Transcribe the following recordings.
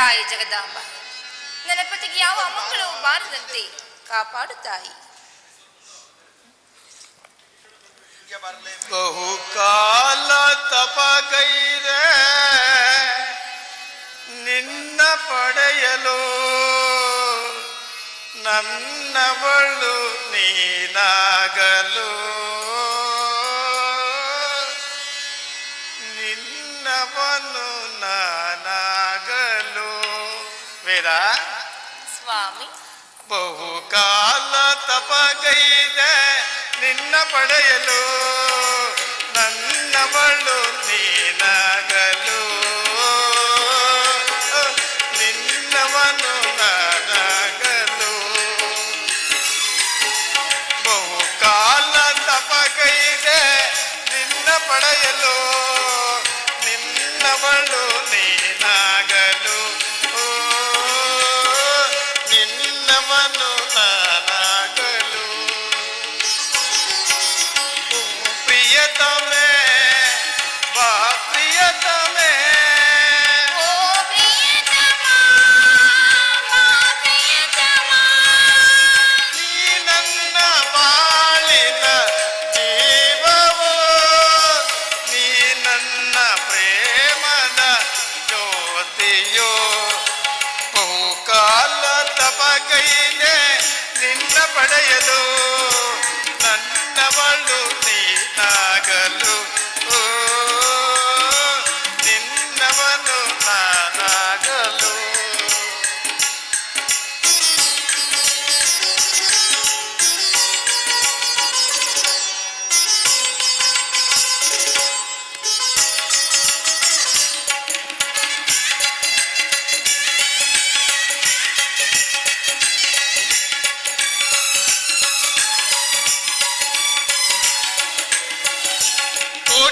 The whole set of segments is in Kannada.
ಜಗದಾಂಬ. ನನ್ನ ಪತಿಗೆ ಯಾವ ಅಮಂಗಳವು ಬಾರದಂತೆ ಕಾಪಾಡು ತಾಯಿ ಬಹುಕಾಲ ತಪಗೈದೆ ನಿನ್ನ ಪಡೆಯಲು ನನ್ನವಳು ನೀನಾಗಲು. ಸ್ವಾಮಿ. ಬಹುಕಾಲ ತಪಗೈದೆ ನಿನ್ನ ಪಡೆಯಲು ನನ್ನವಳು ನೀನಾಗಲು. ನಿನ್ನವನು ನಾನಾಗಲು. ಬಹುಕಾಲ ತಪಗೈದೆ ನಿನ್ನ ಪಡೆಯಲು ನಿನ್ನವಳು படையலோ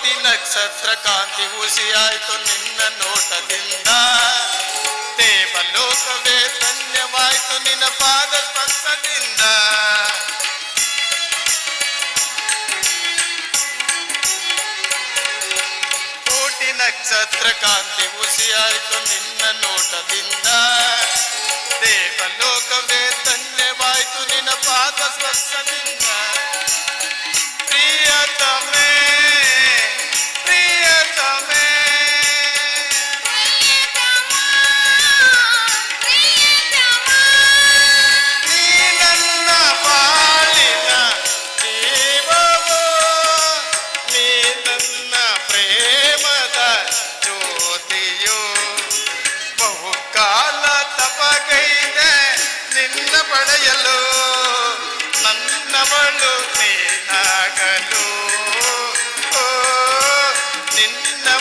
ಕೋಟಿ ನಕ್ಷತ್ರ ಕಾಂತಿ ಉಸಿಯಾಯ್ತು ನಿನ್ನ ನೋಟದಿಂದ. ದೇವಲೋಕವೇ ಧನ್ಯವಾಯಿತು ನಿನ್ನ ಪಾದ ಸ್ಪರ್ಶದಿಂದ ಕೋಟಿ ನಕ್ಷತ್ರ ಕಾಂತಿ ಹುಸಿಯಾಯಿತು ನಿನ್ನ ನೋಟದಿಂದ. ದೇವಲೋಕವೇ ಧನ್ಯವಾಯಿತು ನಿನ್ನ ಪಾದ ಸ್ಪರ್ಶದಿಂದ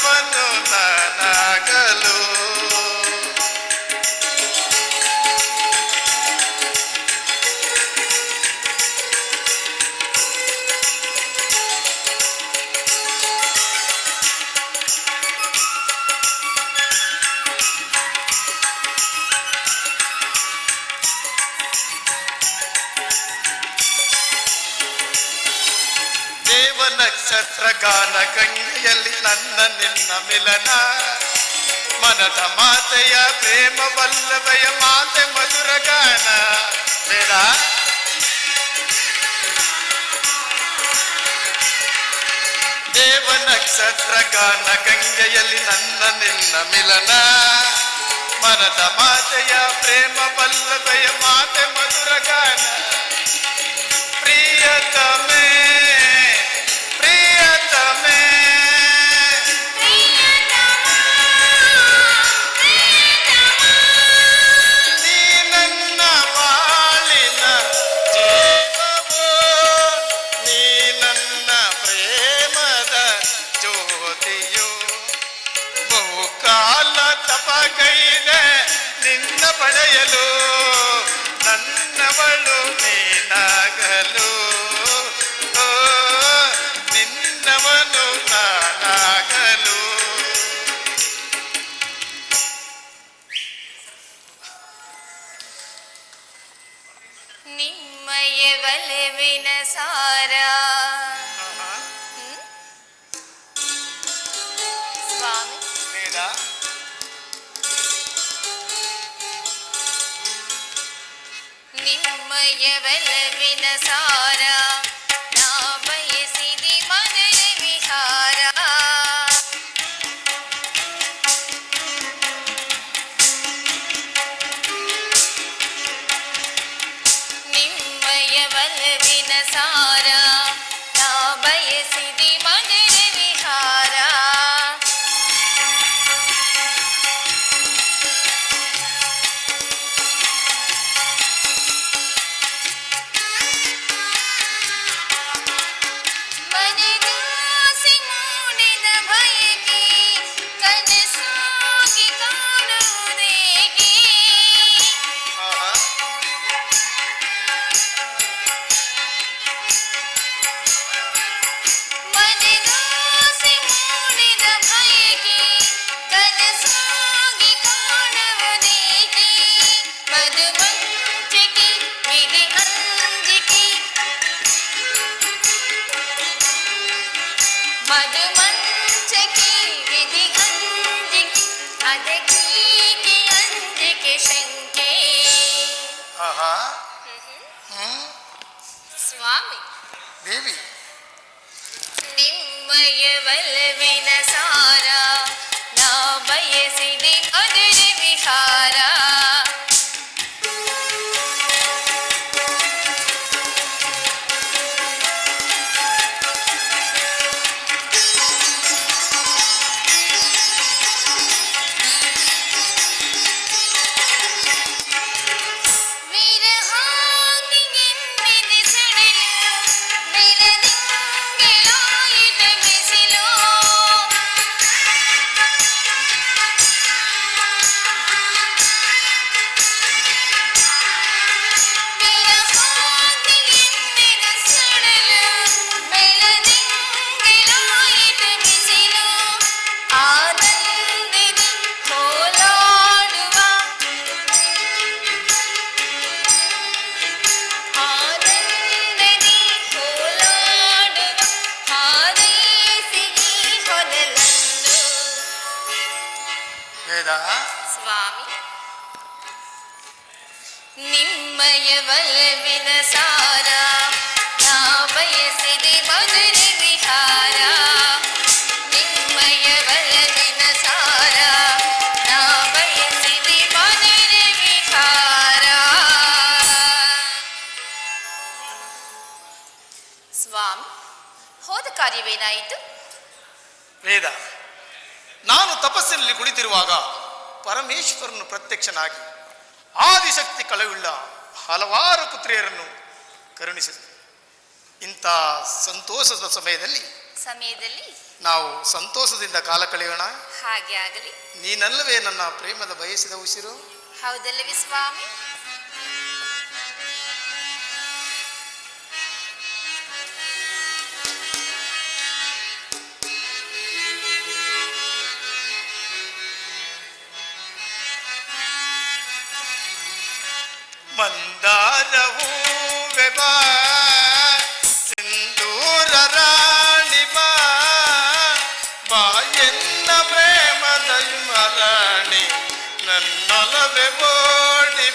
one ನನ್ನ ನಿನ್ನ ಮಿಲನ ಮನದ ಮಾತೆಯ ಪ್ರೇಮ ವಲ್ಲಭಯ ಮಾತೆ ಮಧುರ ಗಾನ ಬೇಡ ದೇವ ನಕ್ಷತ್ರ ಗಾನ ಗಂಗೆಯಲ್ಲಿ ನನ್ನ ನಿನ್ನ ಮಿಲನ ಮನದ ಮಾತೆಯ ಪ್ರೇಮ ವಲ್ಲಭಯ ಮಾತೆ ಮಧುರ ಗಾನ ಪ್ರಿಯತಮೇ ಪ್ರಿಯತಮೇ ಎವಲ ವಿನಸಾರ ಸ್ವಾಮಿ లేదా ನಿಮ್ಮ ಎವಲ ವಿನಸಾರ विनसारा भय सिद्धि मन ಆಹಾ ಹ್ಮ್ ಸ್ವಾಮಿ ದೇವಿ ನಿಮ್ಮಯ ಬಲವಿನ ಸಾರ ನಾ ಬಯಸಿದೆ ಮಧುರ ವೇದ ಸ್ವಾಮಿ ನಿಮ್ಮಯ ಬಲವಿನ ಸಾರ ನಾ ಬಯಸಿದೆ ಮಧುರ ವಿಹಾರ ನಿಮ್ಮಯ ಬಲವಿನ ಸಾರ ನಾ ಬಯಸಿದೆ ಮಧುರ ವಿಹಾರ ಸ್ವಾಮಿ ಹೋದ ಕಾರ್ಯವೇನಾಯಿತು ವೇದ ನಾನು ತಪಸ್ಸಿನಲ್ಲಿ ಕುಳಿತಿರುವಾಗ ಪರಮೇಶ್ವರನು ಪ್ರತ್ಯಕ್ಷನಾಗಿ ಆದಿಶಕ್ತಿ ಕಳವುಳ್ಳ ಹಲವಾರು ಪುತ್ರಿಯರನ್ನು ಕರುಣಿಸಿದರು ಇಂಥ ಸಂತೋಷದ ಸಮಯದಲ್ಲಿ ಸಮಯದಲ್ಲಿ ನಾವು ಸಂತೋಷದಿಂದ ಕಾಲ ಕಳೆಯೋಣ. ಹಾಗೆ ಆಗಲಿ. ನೀನಲ್ಲವೇ ನನ್ನ ಪ್ರೇಮದ ಬಯಸಿದ ಉಸಿರು? ಹೌದಲ್ಲವೇ ಸ್ವಾಮಿ?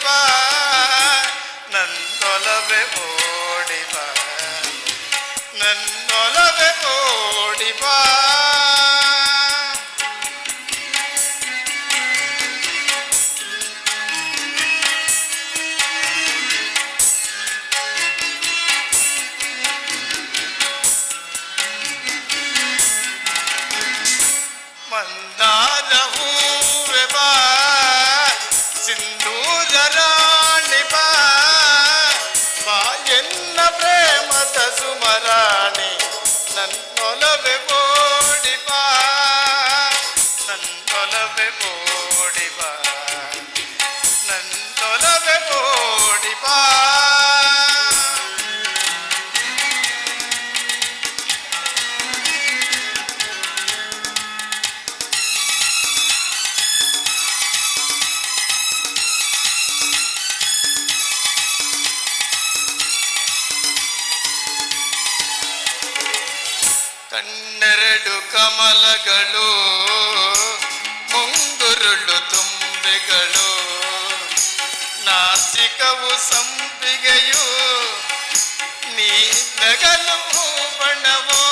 Bye. ನನ್ನೊಲವೆ ಓಡಿ ಬಾ ನನ್ನೊಲವೆ ಓಡಿ ಬಾ ಕಣ್ಣೆರಡು ಕಮಲಗಳು ನುಡಿಗಳು ನಾಸಿಕವು ಸಂಪಿಗೆಯು ನೀ ನಗಲು ಬಣ್ಣವೋ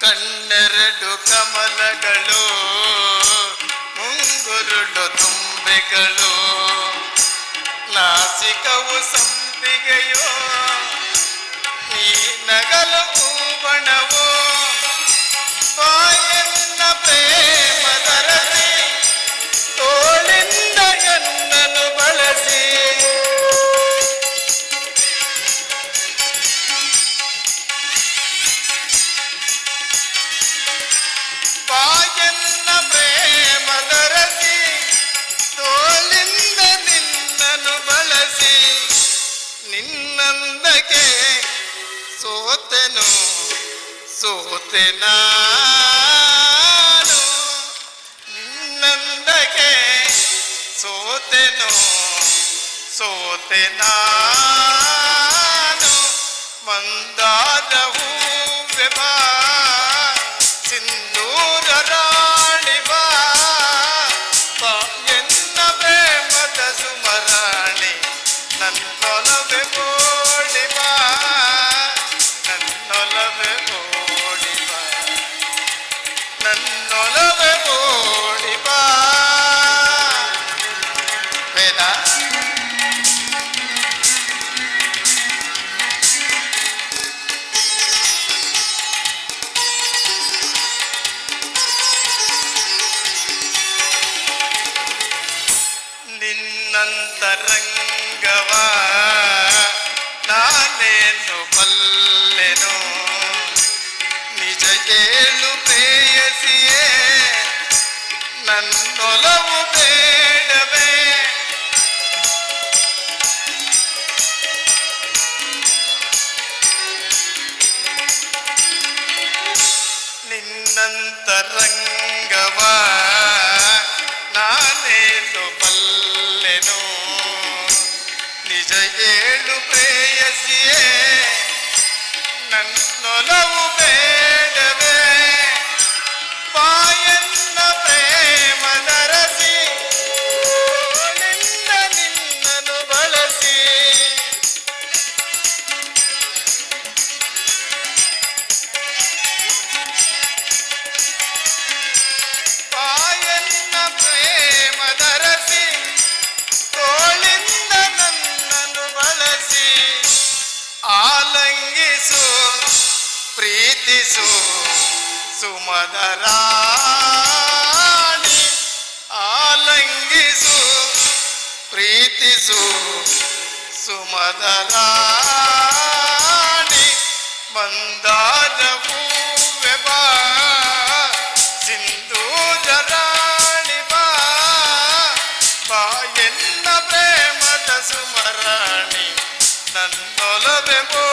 ಕಣ್ಣೆರಡು ಕಮಲಗಳು ಮುಂಗುರುಡು ತುಂಬೆಗಳು ನಾಸಿಕವು ಸಂಪಿಗೆಯೋ? ಜಗಲು ನಿಂತೆ ನಾನು. ನಿನ್ನಂದಗೆ ಸೋತೆನು ಸೋತೆ ನಾನು. ಮಂದಾದ ಹೂವೆ ಬಾ No all సు సుమదలాని మందారము వెబా సింధూరాణి బా బాయన్న సుమరాణి నన్నొలవెబో